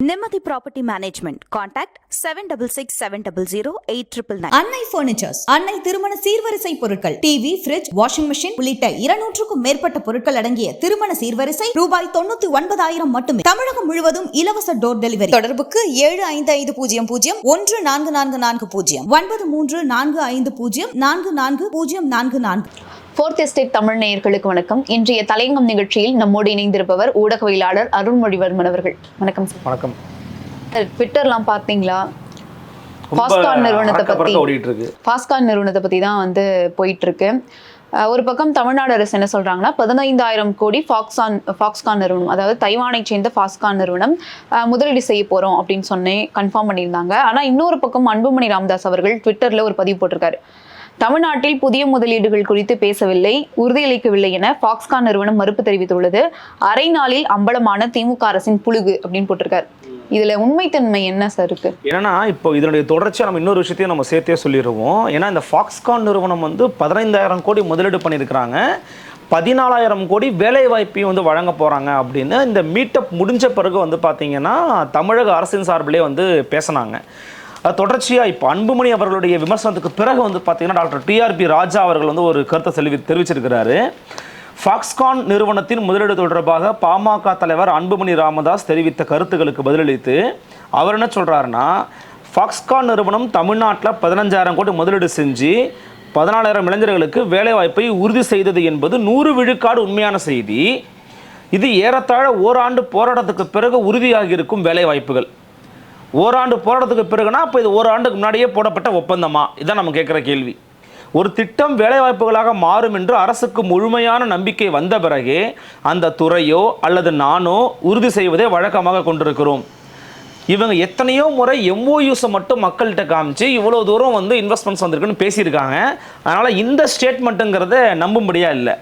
Nimmathi property management contact seven double six seven double zero eight triple nine Annai furnitures Annai திருமண சீர்வரிசை பொருட்கள் TV fridge washing machine உள்ளிட்ட இருநூற்றுக்கும் மேற்பட்ட பொருட்கள் அடங்கிய திருமண சீர்வரிசை ரூபாய் தொண்ணூத்தி ஒன்பதாயிரம் மட்டுமே. தமிழகம் முழுவதும் இலவச டோர் டெலிவரி தொடர்புக்கு ஏழு ஐந்து ஐந்து பூஜ்ஜியம் பூஜ்ஜியம் ஒன்று நான்கு நான்கு நான்கு பூஜ்ஜியம். ஒன்பது மூன்று நான்கு ஐந்து பூஜ்ஜியம் நான்கு நான்கு பூஜ்ஜியம் நான்கு நான்கு. ஃபோர்த் எஸ்டேட் தமிழ் நேயர்களுக்கு வணக்கம். இன்றைய தலையங்கம் நிகழ்ச்சியில் நம்மோடு இணைந்திருப்பவர் ஊடகவியலாளர் அருள்மொழிவர்மன் அவர்கள். வணக்கம் சார். வணக்கம். ட்விட்டர்லாம் பார்த்தீங்களா? ஃபாஸ்கான் நிறுவனத்தை இருக்கு ஃபாஸ்கான் நிறுவனத்தை பத்தி தான் வந்து போயிட்டு இருக்கு ஒரு பக்கம் தமிழ்நாடு அரசு என்ன சொல்றாங்கன்னா பதினைந்தாயிரம் கோடி ஃபாக்ஸான் ஃபாக்ஸ்கான் நிறுவனம் அதாவது தைவானை சேர்ந்த ஃபாஸ்கான் நிறுவனம் முதலீடு செய்ய போறோம் அப்படின்னு சொன்னே கன்ஃபார்ம் பண்ணியிருந்தாங்க. ஆனா இன்னொரு பக்கம் அன்புமணி ராமதாஸ் அவர்கள் ட்விட்டர்ல ஒரு பதிவு போட்டிருக்காரு. தமிழ்நாட்டில் புதிய முதலீடுகள் குறித்து பேசவில்லை உறுதியளிக்கவில்லை என ஃபாக்ஸ்கான் நிறுவனம் மறுப்பு தெரிவித்துள்ளது. அரை நாளில் அம்பலமான திமுக அரசின் புழுகு அப்படின்னு போட்டிருக்காரு. இதுல உண்மைத்தன்மை என்ன சார் இருக்கு? ஏன்னா இப்போ இதனுடைய தொடர்ச்சியாக நம்ம இன்னொரு விஷயத்தையும் நம்ம சேர்த்தே சொல்லிடுவோம். ஏன்னா இந்த ஃபாக்ஸ்கான் நிறுவனம் வந்து பதினைந்தாயிரம் கோடி முதலீடு பண்ணியிருக்கிறாங்க. பதினாலாயிரம் கோடி வேலை வாய்ப்பையும் வந்து வழங்க போகிறாங்க அப்படின்னு இந்த மீட்டப் முடிஞ்ச பிறகு வந்து பார்த்தீங்கன்னா தமிழக அரசின் சார்பிலே வந்து பேசினாங்க. தொடர்ச்சியாக இப்போ அன்புமணி அவர்களுடைய விமர்சனத்துக்கு பிறகு வந்து பார்த்தீங்கன்னா டாக்டர் டிஆர்பி ராஜா அவர்கள் வந்து ஒரு கருத்தை தெரிவி தெரிவிச்சிருக்கிறாரு. ஃபாக்ஸ்கான் நிறுவனத்தின் முதலீடு தொடர்பாக பாமக தலைவர் அன்புமணி ராமதாஸ் தெரிவித்த கருத்துக்களுக்கு பதிலளித்து அவர் என்ன சொல்கிறாருன்னா ஃபாக்ஸ்கான் நிறுவனம் தமிழ்நாட்டில் பதினஞ்சாயிரம் கோடி முதலீடு செஞ்சு பதினாலாயிரம் இளைஞர்களுக்கு வேலைவாய்ப்பை உறுதி செய்தது என்பது நூறு விழுக்காடு உண்மையான செய்தி. இது ஏறத்தாழ ஓராண்டு போராட்டத்துக்கு பிறகு உறுதியாகி இருக்கும் வேலைவாய்ப்புகள். ஓராண்டு போராட்டத்துக்கு பிறகுனா அப்போ இது ஓராண்டுக்கு முன்னாடியே போடப்பட்ட ஒப்பந்தமா? இதான் நம்ம கேட்குற கேள்வி. ஒரு திட்டம் வேலைவாய்ப்புகளாக மாறும் என்று அரசுக்கு முழுமையான நம்பிக்கை வந்த பிறகே அந்த துறையோ அல்லது நானோ உறுதி செய்வதை வழக்கமாக கொண்டிருக்கிறோம். இவங்க எத்தனையோ முறை எம்ஓயூஸை மட்டும் மக்கள்கிட்ட காமிச்சு இவ்வளோ தூரம் வந்து இன்வெஸ்ட்மெண்ட்ஸ் வந்திருக்குன்னு பேசியிருக்காங்க. அதனால் இந்த ஸ்டேட்மெண்ட்டுங்கிறத நம்பும்படியாக இல்லை.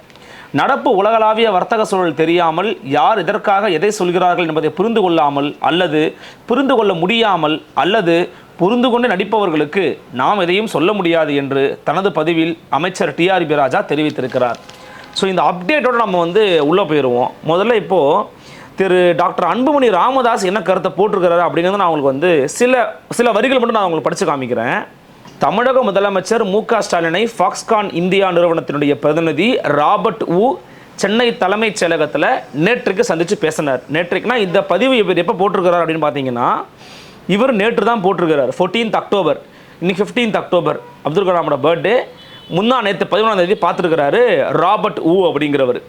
நடப்பு உலகளாவிய வர்த்தக சூழல் தெரியாமல் யார் எதற்காக எதை சொல்கிறார்கள் என்பதை புரிந்து கொள்ளாமல் அல்லது புரிந்து கொள்ள முடியாமல் அல்லது புரிந்து கொண்டு நடிப்பவர்களுக்கு நாம் எதையும் சொல்ல முடியாது என்று தனது பதிவில் அமைச்சர் டிஆர்பி ராஜா தெரிவித்திருக்கிறார். ஸோ இந்த அப்டேட்டோட நம்ம வந்து உள்ளே போயிடுவோம் முதல்ல இப்போது திரு டாக்டர் அன்புமணி ராமதாஸ் என்ன கருத்தை போட்டிருக்கிறாரு அப்படிங்கிறது நான் உங்களுக்கு வந்து சில சில வரிகள் மட்டும் நான் உங்களுக்கு படித்து காமிக்கிறேன். தமிழக முதலமைச்சர் மு க ஸ்டாலினை ஃபாக்ஸ்கான் இந்தியா நிறுவனத்தினுடைய பிரதிநிதி ராபர்ட் உ சென்னை தலைமைச் செயலகத்தில் நேற்றுக்கு சந்தித்து பேசினார். நேற்றுக்குனா இந்த பதிவு இவர் எப்போ போட்டிருக்கிறார் அப்படின்னு பார்த்தீங்கன்னா இவர் நேற்று தான் போட்டிருக்கிறார். 14th அக்டோபர் இன்னைக்கு 15th அக்டோபர் அப்துல் கலாமோட பர்த்டே முன்னா நேற்று பதினொன்றாம் தேதி பார்த்துருக்கிறாரு ராபர்ட் ஊ அப்படிங்கிறவர்.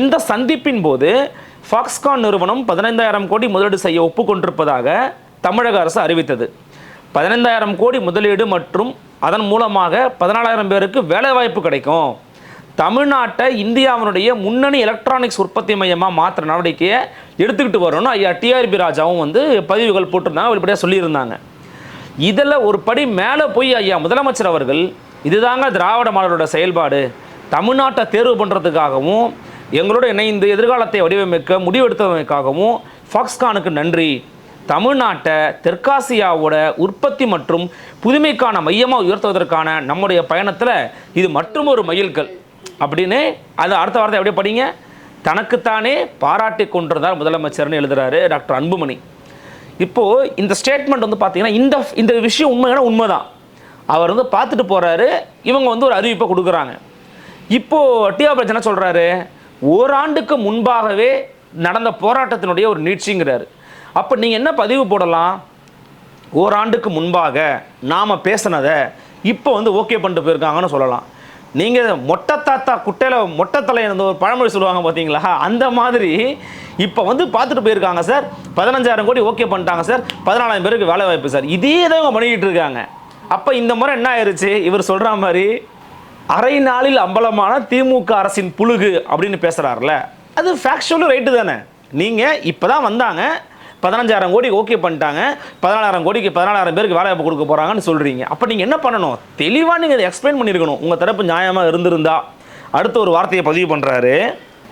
இந்த சந்திப்பின் போது ஃபாக்ஸ்கான் நிறுவனம் பதினைந்தாயிரம் கோடி முதலீடு செய்ய ஒப்புக்கொண்டிருப்பதாக தமிழக அரசு அறிவித்தது. பதினைந்தாயிரம் கோடி முதலீடு மற்றும் அதன் மூலமாக பதினாலாயிரம் பேருக்கு வேலைவாய்ப்பு கிடைக்கும். தமிழ்நாட்டை இந்தியாவினுடைய முன்னணி எலக்ட்ரானிக்ஸ் உற்பத்தி மையமாக மாற்றுற நடவடிக்கையை எடுத்துக்கிட்டு வரணும்னு ஐயா டிஆர்பி ராஜாவும் வந்து பதிவுகள் போட்டிருந்தாங்க வெளிப்படையாக சொல்லியிருந்தாங்க. இதில் ஒரு படி மேலே போய் ஐயா முதலமைச்சர் அவர்கள் இதுதாங்க திராவிட மாடலோட செயல்பாடு. தமிழ்நாட்டை தேர்வு பண்ணுறதுக்காகவும் எங்களோட இணைந்து எதிர்காலத்தை வடிவமைக்க முடிவெடுத்ததற்காகவும் ஃபாக்ஸ்கானுக்கு நன்றி. தமிழ்நாட்டை தெற்காசியாவோட உற்பத்தி மற்றும் புதுமைக்கான மையமாக உயர்த்துவதற்கான நம்முடைய பயணத்தில் இது மற்றும் ஒரு மயில்கள் அப்படின்னு அது அடுத்த வார்த்தை எப்படி படிங்க? தனக்குத்தானே பாராட்டி கொண்டிருந்தார் முதலமைச்சர்னு எழுதுறாரு டாக்டர் அன்புமணி. இப்போது இந்த ஸ்டேட்மெண்ட் வந்து பார்த்தீங்கன்னா இந்த இந்த விஷயம் உண்மையான உண்மைதான். அவர் வந்து பார்த்துட்டு போகிறாரு இவங்க வந்து ஒரு அறிவிப்பை கொடுக்குறாங்க. இப்போது டிஆர் என்ன சொல்கிறாரு ஓராண்டுக்கு முன்பாகவே நடந்த போராட்டத்தினுடைய ஒரு நீட்சிங்கிறாரு. அப்போ நீங்கள் என்ன பதிவு போடலாம்? ஓராண்டுக்கு முன்பாக நாம் பேசினதை இப்போ வந்து ஓகே பண்ணிட்டு போயிருக்காங்கன்னு சொல்லலாம். நீங்கள் மொட்டை தாத்தா குட்டையில் மொட்டை தலை இருந்த ஒரு பழமொழி சொல்லுவாங்க பார்த்தீங்களா அந்த மாதிரி இப்போ வந்து பார்த்துட்டு போயிருக்காங்க சார். பதினஞ்சாயிரம் கோடி ஓகே பண்ணிட்டாங்க சார். பதினாலாயிரம் பேருக்கு வேலை வாய்ப்பு சார். இதே தான் இவங்க பண்ணிக்கிட்டு இருக்காங்க. அப்போ இந்த முறை என்ன ஆயிருச்சு? இவர் சொல்கிற மாதிரி அரை நாளில் அம்பலமான திமுக அரசின் புழுகு அப்படின்னு பேசுகிறாருல அது ஃபேக்சுவலும் ரைட்டு தானே. நீங்கள் இப்போ தான் வந்தாங்க. பதினஞ்சாயிரம் கோடி ஓகே பண்ணிட்டாங்க. பதினாலாயிரம் கோடிக்கு பதினாலாயிரம் பேருக்கு வேலை வாய்ப்பு கொடுக்க போகிறாங்கன்னு சொல்கிறீங்க அப்போ நீங்கள் என்ன பண்ணணும்? தெளிவாக நீங்கள் அதை எக்ஸ்பிளைன் பண்ணியிருக்கணும் உங்கள் தரப்பு நியாயமாக இருந்திருந்தா. அடுத்த ஒரு வார்த்தையை பதிவு பண்ணுறாரு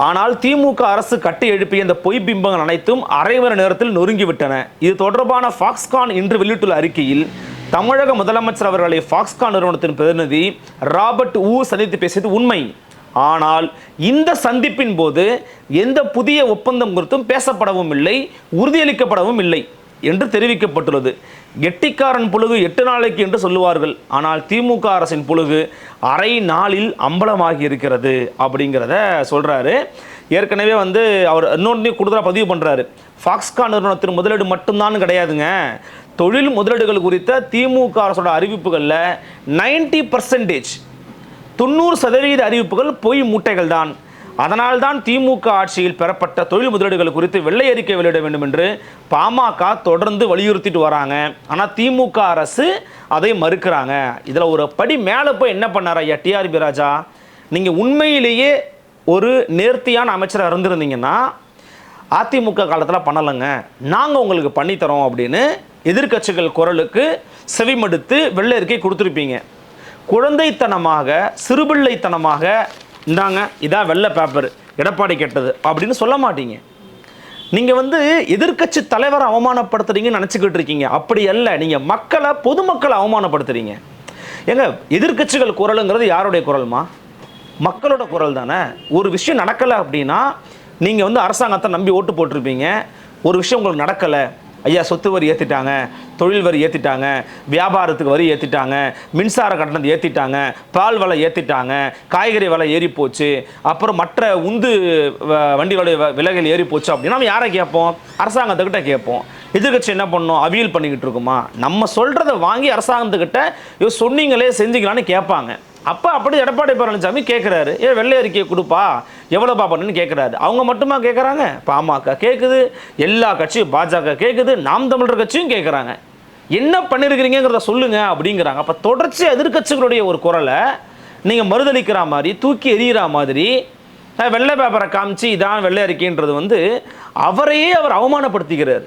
ஆனால் திமுக அரசு கட்டி எழுப்பிய இந்த பொய் பிம்பங்கள் அனைத்தும் அரை மணி நேரத்தில் நொறுங்கிவிட்டன இது தொடர்பான ஃபாக்ஸ்கான் இன்று வெளியிட்டுள்ள அறிக்கையில் தமிழக முதலமைச்சர் அவர்களை ஃபாக்ஸ்கான் நிறுவனத்தின் பிரதிநிதி ராபர்ட் ஊ சந்தித்து பேசியது உண்மை. ஆனால் இந்த சந்திப்பின் போது எந்த புதிய ஒப்பந்தம் குறித்தும் பேசப்படவும் இல்லை உறுதியளிக்கப்படவும் இல்லை என்று தெரிவிக்கப்பட்டுள்ளது. எட்டிக்காரன் புழுகு எட்டு நாளைக்கு என்று சொல்லுவார்கள். ஆனால் திமுக அரசின் புழுகு அரை நாளில் அம்பலமாகி இருக்கிறது அப்படிங்கிறத சொல்கிறாரு ஏற்கனவே வந்து அவர் இன்னொன்று கூடுதலாக பதிவு பண்ணுறாரு ஃபாக்ஸ்கான் நிறுவனத்தின் முதலீடு மட்டும்தான் கிடையாதுங்க. தொழில் முதலீடுகள் குறித்த திமுக அரசோட அறிவிப்புகளில் நைன்டி பர்சன்டேஜ் தொண்ணூறு சதவீத அறிவிப்புகள் பொய் மூட்டைகள் தான் அதனால்தான் திமுக ஆட்சியில் பெறப்பட்ட தொழில் முதலீடுகள் குறித்து வெள்ளை அறிக்கை வெளியிட வேண்டும் என்று பாமக தொடர்ந்து வலியுறுத்திட்டு வராங்க. ஆனால் திமுக அரசு அதை மறுக்கிறாங்க. இதில் ஒரு படி மேலே போய் என்ன பண்ணார் ஐயா டிஆர்பி ராஜா? நீங்கள் உண்மையிலேயே ஒரு நேர்த்தியான அமைச்சராக இருந்திருந்தீங்கன்னா அதிமுக காலத்தில் பண்ணலைங்க. நாங்கள் உங்களுக்கு பண்ணித்தரோம் அப்படின்னு எதிர்க்கட்சிகள் குரலுக்கு செவிமடுத்து வெள்ளை அறிக்கை கொடுத்துருப்பீங்க. குழந்தைத்தனமாக சிறுபிள்ளைத்தனமாக இந்தாங்க இதான் வெள்ளை பேப்பர் எடப்பாடி கெட்டது அப்படின்னு சொல்ல மாட்டீங்க. நீங்கள் வந்து எதிர்க்கட்சி தலைவரை அவமானப்படுத்துறீங்கன்னு நினச்சிக்கிட்டு இருக்கீங்க. அப்படி அல்ல நீங்கள் மக்களை பொதுமக்களை அவமானப்படுத்துறீங்க. ஏங்க எதிர்க்கட்சிகள் குரலுங்கிறது யாருடைய குரல்மா? மக்களோட குரல் தானே. ஒரு விஷயம் நடக்கலை அப்படின்னா நீங்கள் வந்து அரசாங்கத்தை நம்பி ஓட்டு போட்டிருப்பீங்க. ஒரு விஷயம் உங்களுக்கு நடக்கலை. ஐயா சொத்து வரி ஏற்றிட்டாங்க தொழில் வரி ஏற்றிட்டாங்க வியாபாரத்துக்கு வரி ஏற்றிட்டாங்க மின்சார கட்டணத்தை ஏற்றிட்டாங்க பால் விலை ஏற்றிட்டாங்க காய்கறி விலை ஏறி போச்சு அப்புறம் மற்ற உந்து வண்டிகளுடைய வ- விலைகள் ஏறி போச்சு அப்படின்னா நம்ம யாரை கேட்போம்? அரசாங்கத்துக்கிட்ட கேட்போம். எதிர்கட்சி என்ன பண்ணோம்? அவியல் பண்ணிக்கிட்டு இருக்குமா? நம்ம சொல்கிறத வாங்கி அரசாங்கத்துக்கிட்ட ஐயோ சொன்னீங்களே செஞ்சுக்கலான்னு கேட்பாங்க. அப்போ அப்படி எடப்பாடி பழனிசாமி கேட்குறாரு ஏன் வெள்ளை அறிக்கையை கொடுப்பா. எவ்வளோப்பா பண்ணுன்னு கேட்குறாரு அவங்க மட்டுமா கேட்குறாங்க பாமக கேட்குது எல்லா கட்சியும் பாஜக கேட்குது நாம் தமிழர் கட்சியும் கேட்குறாங்க என்ன பண்ணியிருக்கிறீங்கிறத சொல்லுங்கள் அப்படிங்கிறாங்க. அப்போ தொடர்ச்சி எதிர்க்கட்சிகளுடைய ஒரு குரலை நீங்கள் மறுதளிக்கிற மாதிரி தூக்கி எறிகிற மாதிரி வெள்ளை பேப்பரை காமிச்சு இதான் வெள்ளை அறிக்கைன்றது வந்து அவரையே அவர் அவமானப்படுத்திக்கிறார்.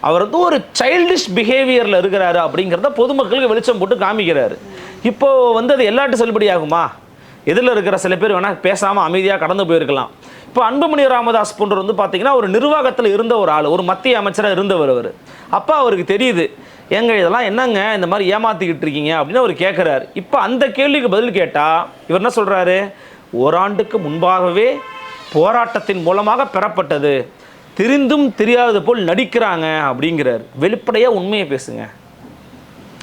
அவர் வந்து ஒரு சைல்டிஷ் பிஹேவியரில் இருக்கிறாரு அப்படிங்கிறத பொதுமக்களுக்கு வெளிச்சம் போட்டு காமிக்கிறாரு. இப்போது வந்து அது எல்லாட்டு செல்லுபடி ஆகுமா? எதிரில் இருக்கிற சில பேர் வேணால் பேசாமல் அமைதியாக கடந்து போயிருக்கலாம். இப்போ அன்புமணி ராமதாஸ் போன்றவர் வந்து பார்த்தீங்கன்னா ஒரு நிர்வாகத்தில் இருந்த ஒரு ஆள் ஒரு மத்திய அமைச்சராக இருந்தவர் அவர். அப்போ அவருக்கு தெரியுது ஏங்க இதெல்லாம் என்னங்க? இந்த மாதிரி ஏமாத்திக்கிட்டு இருக்கீங்க? அப்படின்னு அவர் கேட்குறாரு இப்போ அந்த கேள்விக்கு பதில் கேட்டால் இவர் என்ன சொல்கிறாரு ஓராண்டுக்கு முன்பாகவே போராட்டத்தின் மூலமாக பெறப்பட்டது. தெரிந்தும் தெரியாதது போல் நடிக்கிறாங்க அப்படிங்கிறார். வெளிப்படையாக உண்மையை பேசுங்க.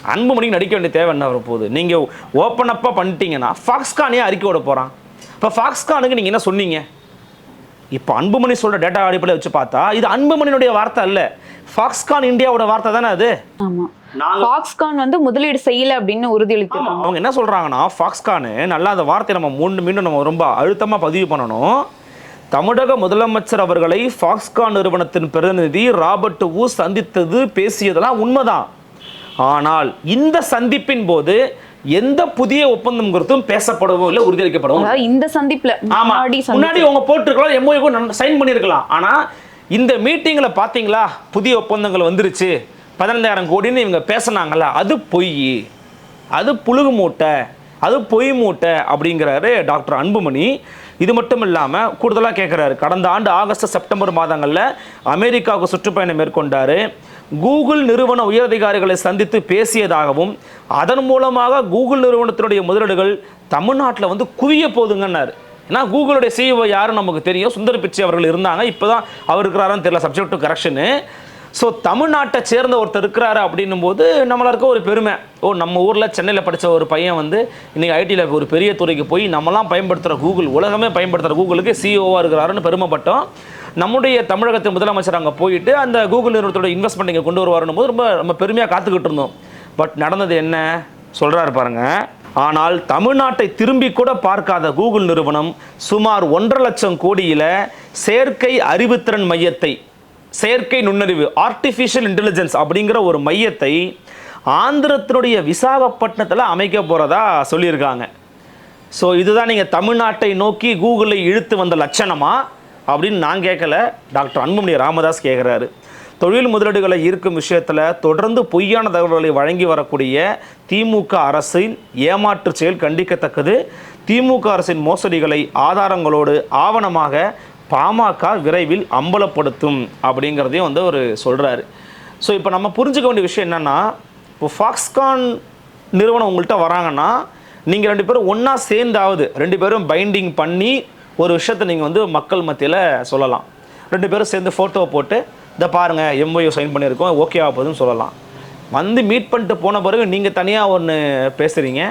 அன்புமணிக்கு நடிக்க வேண்டிய தேவை என்ன வரப்போகுது? நீங்கள் ஓப்பன் அப்பாக பண்ணிட்டீங்கன்னா ஃபாக்ஸ்கானே அறிக்கை விட போகிறான் இப்போ ஃபாக்ஸ்கானுக்கு நீங்கள் என்ன சொன்னீங்க? இப்போ அன்புமணி சொல்கிற டேட்டா அடிப்படையில் வச்சு பார்த்தா இது அன்புமணியினுடைய வார்த்தை அல்ல. ஃபாக்ஸ்கான் இந்தியாவோட வார்த்தை தானே அது? ஆமா. நாங்க- ஃபாக்ஸ்கான் வந்து முதலீடு செய்யல அப்படின்னு உறுதியளித்திருக்காங்க. அவங்க என்ன சொல்கிறாங்கன்னா ஃபாக்ஸ்கானு நல்லா அந்த வார்த்தையை நம்ம மூணு மீண்டும் நம்ம ரொம்ப அழுத்தமாக பதிவு பண்ணணும். தமிழக முதலமைச்சர் அவர்களை ஃபாக்ஸ்கான் நிறுவனத்தின் பிரதிநிதி ராபர்ட் ஊ சந்தித்தது பேசியதெல்லாம் உண்மைதான். ஆனால் இந்த சந்திப்பின் போது எந்த புதிய ஒப்பந்தம் குறித்தும் பேசப்படவோ இல்லை உறுதியளிக்கப்படவும் இந்த சந்திப்புல ஆமா முன்னாடி அவங்க போட்டிருக்கலாம் எம்ஓஏ சைன் பண்ணியிருக்கலாம் ஆனா இந்த மீட்டிங்ல பாத்தீங்களா புதிய ஒப்பந்தங்கள் வந்துருச்சு. பதினஞ்சாயிரம் கோடின்னு இவங்க பேசுனாங்கல்ல அது பொய். அது புழுகு மூட்டை அது பொய் மூட்டை அப்படிங்கிறாரு டாக்டர் அன்புமணி. இது மட்டும் இல்லாமல் கூடுதலாக கேட்குறாரு கடந்த ஆண்டு ஆகஸ்ட் செப்டம்பர் மாதங்களில் அமெரிக்காவுக்கு சுற்றுப்பயணம் மேற்கொண்டார். கூகுள் நிறுவன உயரதிகாரிகளை சந்தித்து பேசியதாகவும் அதன் மூலமாக கூகுள் நிறுவனத்தினுடைய முதலீடுகள் தமிழ்நாட்டில் வந்து குவிய போகுதுங்கன்னாரு. ஏன்னா கூகுளுடைய சிஇஓ யாருன்னு நமக்கு தெரியும். சுந்தர் பிச்சை அவர்கள் இருந்தாங்க. இப்போ தான் அவர் இருக்கிறாரான்னு தெரியல. சப்ஜெக்ட் டு கரெக்ஷனு ஸோ தமிழ்நாட்டை சேர்ந்த ஒருத்தர் இருக்கிறாரு அப்படின்னும் போது நம்மளுக்கு ஒரு பெருமை. ஓ நம்ம ஊரில் சென்னையில் படித்த ஒரு பையன் வந்து இன்றைக்கி ஐடியில் ஒரு பெரிய துறைக்கு போய் நம்மலாம் பயன்படுத்துகிற கூகுள் உலகமே பயன்படுத்துகிற கூகுளுக்கு சிஓவாக இருக்கிறாருன்னு பெருமைப்பட்டோம். நம்முடைய தமிழகத்தின் முதலமைச்சர் அங்கே போயிட்டு அந்த கூகுள் நிறுவனத்தோட இன்வெஸ்ட்மெண்ட் இங்கே கொண்டு வருவாருன்னும் போது ரொம்ப ரொம்ப பெருமையாக காத்துக்கிட்டு இருந்தோம். பட் நடந்தது என்ன? சொல்கிறாரு பாருங்கள் ஆனால் தமிழ்நாட்டை திரும்பி கூட பார்க்காத கூகுள் நிறுவனம் சுமார் ஒன்றரை லட்சம் கோடியில் செயற்கை அறிவுத்திறன் மையத்தை செயற்கை நுண்ணறிவு ஆர்டிஃபிஷியல் இன்டெலிஜென்ஸ் அப்படிங்கிற ஒரு மையத்தை ஆந்திரத்தினுடைய விசாகப்பட்டினத்தில் அமைக்க போகிறதா சொல்லியிருக்காங்க. ஸோ இதுதான் நீங்கள் தமிழ்நாட்டை நோக்கி கூகுளை இழுத்து வந்த லட்சணமா அப்படின்னு நான் கேட்கல. டாக்டர் அன்புமணி ராமதாஸ் கேட்குறாரு. தொழில் முதலீடுகளை ஈர்க்கும் விஷயத்தில் தொடர்ந்து பொய்யான தகவல்களை வழங்கி வரக்கூடிய திமுக அரசின் ஏமாற்று செயல் கண்டிக்கத்தக்கது. திமுக அரசின் மோசடிகளை ஆதாரங்களோடு ஆவணமாக பாமக விரைவில் அம்பலப்படுத்தும் அப்படிங்கிறதையும் வந்து அவர் சொல்கிறாரு ஸோ இப்போ நம்ம புரிஞ்சுக்க வேண்டிய விஷயம் என்னென்னா இப்போ ஃபாக்ஸ்கான் நிறுவனம் உங்கள்கிட்ட வராங்கன்னா நீங்கள் ரெண்டு பேரும் ஒன்றா சேர்ந்தாவது ரெண்டு பேரும் பைண்டிங் பண்ணி ஒரு விஷயத்தை நீங்கள் வந்து மக்கள் மத்தியில் சொல்லலாம். ரெண்டு பேரும் சேர்ந்து ஃபோட்டோவை போட்டு இதை பாருங்கள் எம்ஒயு சைன் பண்ணியிருக்கோம் ஓகே ஆகுதுன்னு சொல்லலாம். வந்து மீட் பண்ணிட்டு போன பிறகு நீங்கள் தனியாக ஒன்று பேசுகிறீங்க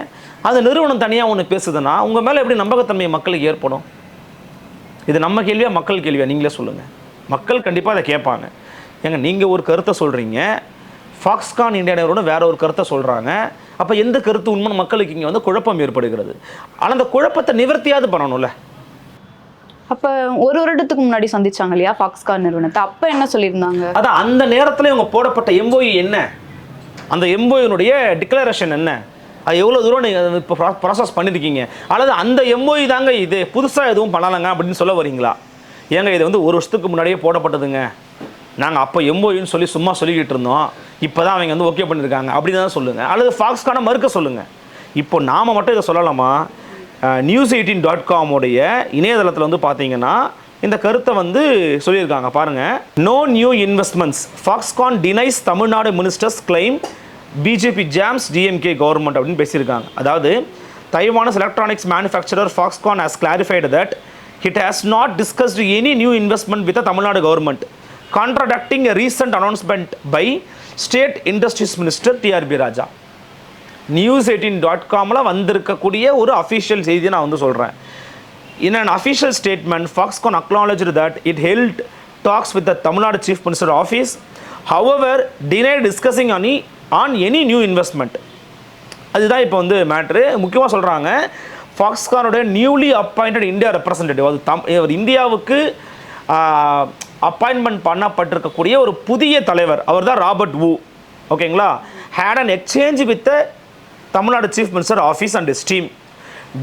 அந்த நிறுவனம் தனியாக ஒன்று பேசுதுன்னா உங்கள் மேலே எப்படி நம்பகத்தன்மை மக்களுக்கு ஏற்படும்? இது நம்ம கேள்வியா மக்கள் கேள்வியா? நீங்களே சொல்லுங்கள் மக்கள் கண்டிப்பாக அதை கேட்பாங்க. ஏங்க நீங்கள் ஒரு கருத்தை சொல்கிறீங்க ஃபாக்ஸ்கான் இந்தியா நிறுவனம் வேற ஒரு கருத்தை சொல்கிறாங்க அப்போ எந்த கருத்து உண்மை மக்களுக்கு இங்கே வந்து குழப்பம் ஏற்படுகிறது? ஆனால் அந்த குழப்பத்தை நிவர்த்தியாவது பண்ணணும்ல. அப்ப ஒரு வருடத்துக்கு முன்னாடி சந்திச்சாங்க இல்லையா ஃபாக்ஸ்கான் நிறுவனத்தை? அப்ப என்ன சொல்லியிருந்தாங்க? அதான் அந்த நேரத்தில் இவங்க போடப்பட்ட எம்போயு என்ன? அந்த எம்போயினுடைய டிக்ளரேஷன் என்ன? அது எவ்வளோ தூரம் நீங்கள் இப்போ ப்ராசஸ் பண்ணியிருக்கீங்க அல்லது அந்த எம்போயு தாங்க இது? புதுசாக எதுவும் பண்ணலாங்க அப்படின்னு சொல்ல வரீங்களா? ஏங்க இது வந்து ஒரு வருஷத்துக்கு முன்னாடியே போடப்பட்டதுங்க. நாங்கள் அப்போ எம்போயின்னு சொல்லி சும்மா சொல்லிக்கிட்டு இருந்தோம். இப்போ தான் அவங்க வந்து ஓகே பண்ணியிருக்காங்க அப்படின்னு தான் சொல்லுங்கள் அல்லது ஃபாக்ஸ்கான மறுக்க சொல்லுங்கள் இப்போ நாம் மட்டும் இதை சொல்லலாமா? நியூஸ் எயிட்டீன் டாட் காமோடைய இணையதளத்தில் வந்து பார்த்தீங்கன்னா இந்த கருத்தை வந்து சொல்லியிருக்காங்க. பாருங்கள் no new investments Foxconn denies Tamil Nadu ministers claim BJP slams DMK government அப்படின்னு பேசியிருக்காங்க. அதாவது Taiwanese electronics manufacturer Foxconn has clarified that it has not discussed any new investment with Tamil Nadu government contradicting a recent announcement by state industries minister TRB Raja news eighteen dot காமில் வந்திருக்கக்கூடிய ஒரு official செய்தியை நான் வந்து சொல்கிறேன் in an official statement Foxconn acknowledged that it held talks with the Tamil Nadu chief minister office office, deny discussing any on any new investment அதுதான் இப்போ வந்து matter முக்கியமாக சொல்கிறாங்க ஃபாக்ஸ்கானுடைய நியூலி அப்பாயிண்டட் இந்தியா ரெப்ரசன்டேட்டிவ் அது தம் இவர் இந்தியாவுக்கு அப்பாயின்மெண்ட் பண்ணப்பட்டிருக்கக்கூடிய ஒரு புதிய தலைவர் அவர் தான் ராபர்ட் வு ஓகேங்களா had an exchange with Tamil Nadu chief minister office and his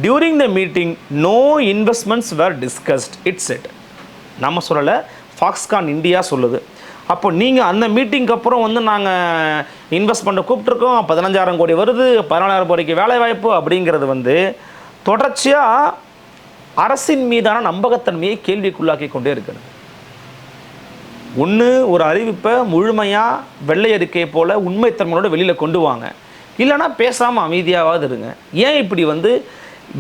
during the meeting no investments were discussed it's it நம்ம சொல்லலை ஃபாக்ஸ்கான் இந்தியா சொல்லுது. அப்போ நீங்கள் அந்த மீட்டிங்க்கு அப்புறம் வந்து நாங்கள் இன்வெஸ்ட்மெண்ட்டை கூப்பிட்ருக்கோம் பதினஞ்சாயிரம் கோடி வருது. பதினாலாயிரம் கோடிக்கு வேலைவாய்ப்பு அப்படிங்கிறது வந்து தொடர்ச்சியாக அரசின் மீதான நம்பகத்தன்மையை கேள்விக்குள்ளாக்கி கொண்டே இருக்கிறது. ஒன்று ஒரு அறிவிப்பை முழுமையாக வெள்ளை அறிக்கை போல் உண்மைத்தன்மையோட வெளியில் கொண்டு வாங்க. இல்லைன்னா பேசாமல் அமைதியாவது இருங்க. ஏன் இப்படி வந்து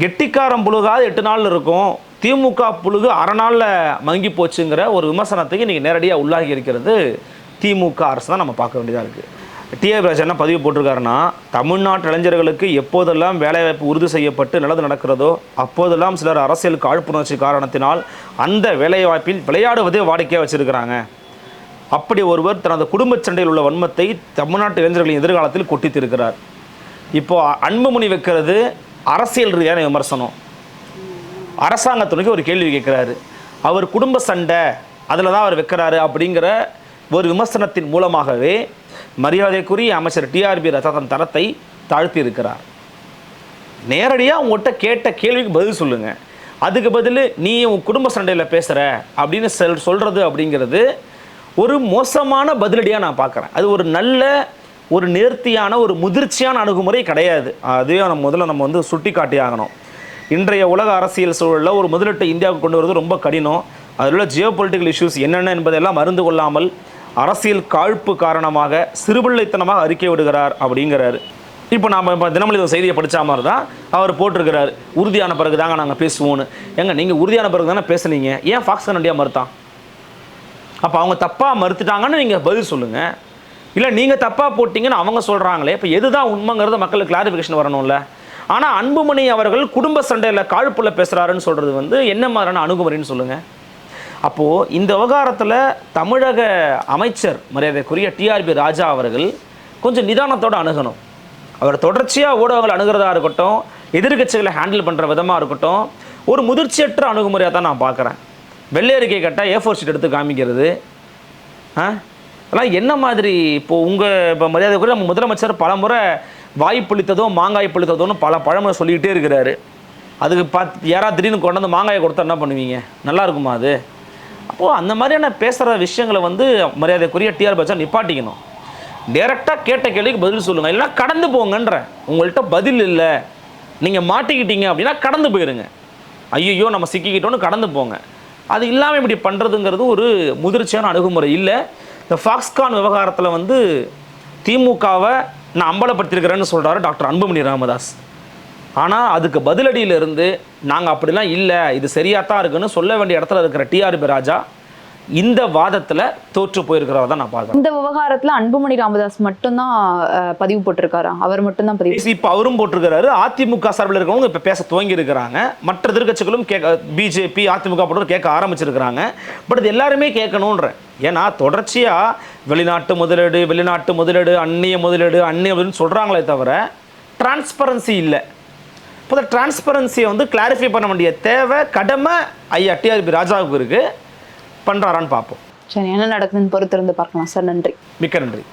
கெட்டிக்காரம் புழுகாது எட்டு நாள் இருக்கும்? திமுக புழுகு அரை நாளில் மங்கி போச்சுங்கிற ஒரு விமர்சனத்துக்கு இன்றைக்கி நேரடியாக உள்ளாகி இருக்கிறது திமுக அரசு தான் நம்ம பார்க்க வேண்டியதாக இருக்குது டிஏ ராஜா என்ன பதிவு போட்டிருக்காருன்னா தமிழ்நாட்டு இளைஞர்களுக்கு எப்போதெல்லாம் வேலைவாய்ப்பு உறுதி செய்யப்பட்டு நல்லது நடக்கிறதோ அப்போதெல்லாம் சிலர் அரசியல் காழ்ப்புணர்ச்சி காரணத்தினால் அந்த வேலைவாய்ப்பில் விளையாடுவதே வாடிக்கையாக வச்சிருக்கிறாங்க. அப்படி ஒருவர் தனது குடும்ப சண்டையில் உள்ள வன்மத்தை தமிழ்நாட்டு இளைஞர்களின் எதிர்காலத்தில் கொட்டித்திருக்கிறார் இப்போ அன்புமணி வைக்கிறது அரசியல் ரீதியான விமர்சனம். அரசாங்கத்துறைக்கு ஒரு கேள்வி கேட்குறாரு. அவர் குடும்ப சண்டை அதில் தான் அவர் வைக்கிறாரு அப்படிங்கிற ஒரு விமர்சனத்தின் மூலமாகவே மரியாதைக்குரிய அமைச்சர் டிஆர்பி ரதா தரத்தை தாழ்த்தி இருக்கிறார். நேரடியாக உங்கள்கிட்ட கேட்ட கேள்விக்கு பதில் சொல்லுங்கள் அதுக்கு பதில் நீ உன் குடும்ப சண்டையில் பேசுகிற அப்படின்னு சொல் சொல்கிறது அப்படிங்கிறது ஒரு மோசமான பதிலடியாக நான் பார்க்குறேன் அது ஒரு நல்ல ஒரு நேர்த்தியான ஒரு முதிர்ச்சியான அணுகுமுறை கிடையாது. அதையும் நம்ம முதல்ல நம்ம வந்து சுட்டி காட்டி ஆகணும் இன்றைய உலக அரசியல் சூழலில் ஒரு முதலீட்டை இந்தியாவுக்கு கொண்டு வருவது ரொம்ப கடினம். அதில் உள்ள ஜியோ பொலிட்டிக்கல் இஷ்யூஸ் என்னென்ன என்பதெல்லாம் மருந்து கொள்ளாமல் அரசியல் காழ்ப்பு காரணமாக சிறுபிள்ளைத்தனமாக அறிக்கை விடுகிறார் அப்படிங்கிறாரு. இப்போ நாம் இப்போ தினமணி ஒரு செய்தியை படித்த மாதிரி தான் அவர் போட்டிருக்கிறார். உறுதியான பிறகு தாங்க நாங்கள் பேசுவோன்னு ஏங்க நீங்கள் உறுதியான பிறகு தானே பேசுனீங்க? ஏன் ஃபாக்ஸ் இந்தியா மறுத்தான்? அப்போ அவங்க தப்பாக மறுத்துட்டாங்கன்னு நீங்கள் பதில் சொல்லுங்கள் இல்லை நீங்கள் தப்பாக போட்டிங்கன்னு அவங்க சொல்கிறாங்களே இப்போ எதுதான் உண்மைங்கிறது மக்களுக்கு கிளாரிஃபிகேஷன் வரணும்ல? ஆனால் அன்புமணி அவர்கள் குடும்ப சண்டையில் காழ்ப்புள்ள பேசுகிறாருன்னு சொல்கிறது வந்து என்ன மாதிரியான அணுகுமுறைன்னு சொல்லுங்கள் அப்போது இந்த விவகாரத்தில் தமிழக அமைச்சர் மரியாதைக்குரிய டிஆர்பி ராஜா அவர்கள் கொஞ்சம் நிதானத்தோடு அணுகணும். அவர் தொடர்ச்சியாக ஊடகங்கள் அணுகிறதா இருக்கட்டும் எதிர்க்கட்சிகளை ஹேண்டில் பண்ணுற விதமாக இருக்கட்டும் ஒரு முதிர்ச்சியற்ற அணுகுமுறையாக தான் நான் பார்க்குறேன். வெள்ளை அறிக்கை கட்டால் ஏ ஃபோர் ஷீட் எடுத்து காமிக்கிறது. ஆ? அதெல்லாம் என்ன மாதிரி இப்போது உங்கள் இப்போ மரியாதைக்குரிய நம்ம முதலமைச்சர் பல முறை வாய் புளித்ததோ மாங்காய் புளித்ததோன்னு பல பழமொழி சொல்லிக்கிட்டே இருக்கிறாரு. அதுக்கு பார்த்து யாராவது திடீர்னு கொண்டு வந்து மாங்காயை கொடுத்தா என்ன பண்ணுவீங்க? நல்லா இருக்குமா அது? அப்போது அந்த மாதிரியான பேசுகிற விஷயங்களை வந்து மரியாதைக்குரிய டிஆர் பச்சா நிப்பாட்டிக்கணும். டேரெக்டாக கேட்ட கேள்விக்கு பதில் சொல்லுங்கள் இல்லைன்னா கடந்து போங்கன்றேன். உங்கள்கிட்ட பதில் இல்லை. நீங்கள் மாட்டிக்கிட்டீங்க அப்படின்னா கடந்து போயிருங்க. ஐயோ நம்ம சிக்கிக்கிட்டோன்னு கடந்து போங்க. அது இல்லாமல் இப்படி பண்ணுறதுங்கிறது ஒரு முதிர்ச்சியான அணுகுமுறை. இல்லை இந்த ஃபாக்ஸ்கான் விவகாரத்தில் வந்து திமுகவை நான் அம்பலப்படுத்தியிருக்கிறேன்னு சொல்கிறாரு டாக்டர் அன்புமணி ராமதாஸ். ஆனால் அதுக்கு பதிலடியிலிருந்து நாங்கள் அப்படிலாம் இல்லை இது சரியாக தான் இருக்குன்னு சொல்ல வேண்டிய இடத்துல இருக்கிற டிஆர்பி ராஜா இந்த வாதத்தில் தோற்று போயிருக்கிறதா தான் நான் பார்க்குறேன். இந்த விவகாரத்துல அன்புமணி ராமதாஸ் மட்டும்தான் பதிவு போட்டிருக்காரா? அவர் மட்டும்தான் பதிவு இப்போ அவரும் போட்டிருக்கிறாரு. அதிமுக சார்பில் இருக்கிறவங்க இப்போ பேச துவங்கி இருக்கிறாங்க மற்ற எதிர்க்கட்சிகளும் கேட்க பிஜேபி அதிமுக போட்டு கேட்க ஆரம்பிச்சிருக்கிறாங்க. பட் இது எல்லாருமே கேட்கணுன்றேன் ஏன்னா தொடர்ச்சியாக வெளிநாட்டு முதலீடு வெளிநாட்டு முதலீடு அந்நிய முதலீடு அந்நிய முதலீடு சொல்கிறாங்களே தவிர டிரான்ஸ்பரன்சி இல்லை. இப்போ இந்த டிரான்ஸ்பரன்சியை வந்து கிளாரிஃபை பண்ண வேண்டிய தேவை கடமை ஐயா டிஆர்பி ராஜாவுக்கு இருக்குது பண்ணுறாரான்னு பார்ப்போம். சரி என்ன நடக்குதுன்னு பொறுத்திருந்து பார்க்கலாம். சார் நன்றி. மிக்க நன்றி.